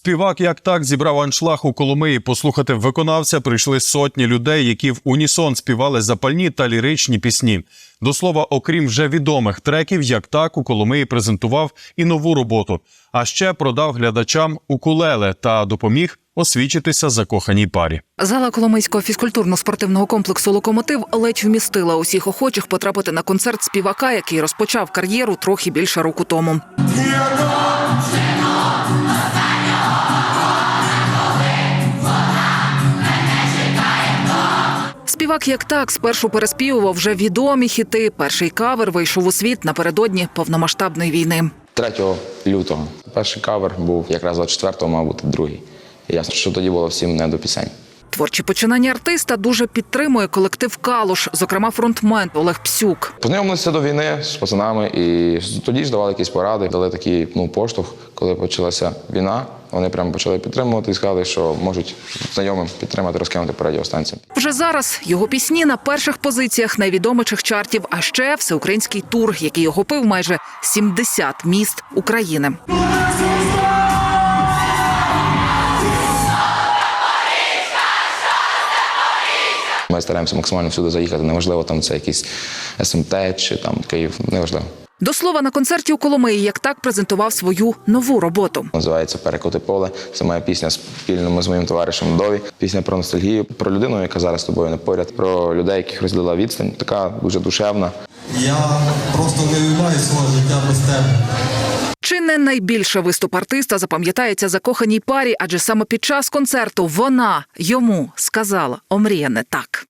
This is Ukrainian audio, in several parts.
Співак як так зібрав аншлаг у Коломиї. Послухати виконавця прийшли сотні людей, які в унісон співали запальні та ліричні пісні. До слова, окрім вже відомих треків, як так у Коломиї презентував і нову роботу. А ще продав глядачам укулеле та допоміг освічитися закоханій парі. Зала Коломийського фізкультурно-спортивного комплексу Локомотив ледь вмістила усіх охочих потрапити на концерт співака, який розпочав кар'єру трохи більше року тому. Співак як так спершу переспівував вже відомі хіти. Перший кавер вийшов у світ напередодні повномасштабної війни. 3 лютого. Перший кавер був якраз 24-го, мав бути другий. І ясно, що тоді було всім не до пісень. Творчі починання артиста дуже підтримує колектив Калуш, зокрема фронтмен Олег Псюк. Познайомилися до війни з пацанами і тоді ж давали якісь поради, дали такий ну, поштовх, коли почалася війна. Вони прямо почали підтримувати і сказали, що можуть знайомим підтримати, розкинути по радіостанціям. Вже зараз його пісні на перших позиціях найвідоміших чартів, а ще всеукраїнський тур, який охопив майже 70 міст України. Ми стараємося максимально всюди заїхати. Неважливо, там це якийсь СМТ чи там Київ, неважливо. До слова, на концерті у Коломиї як так презентував свою нову роботу. Називається Перекоти поле. Це моя пісня спільно з моїм товаришем Дові. Пісня про ностальгію, про людину, яка зараз з тобою не поряд, про людей, яких розділила відстань. Така дуже душевна. Я просто не уявляю свого життя без тебе. Чи не найбільше виступ артиста запам'ятається закоханій парі, адже саме під час концерту вона йому сказала омріяне так.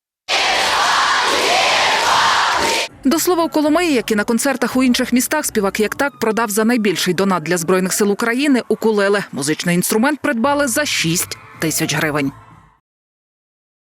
До слова, у Коломиї, як і на концертах у інших містах, співак як так продав за найбільший донат для збройних сил України укулеле. Музичний інструмент придбали за 6 тисяч гривень.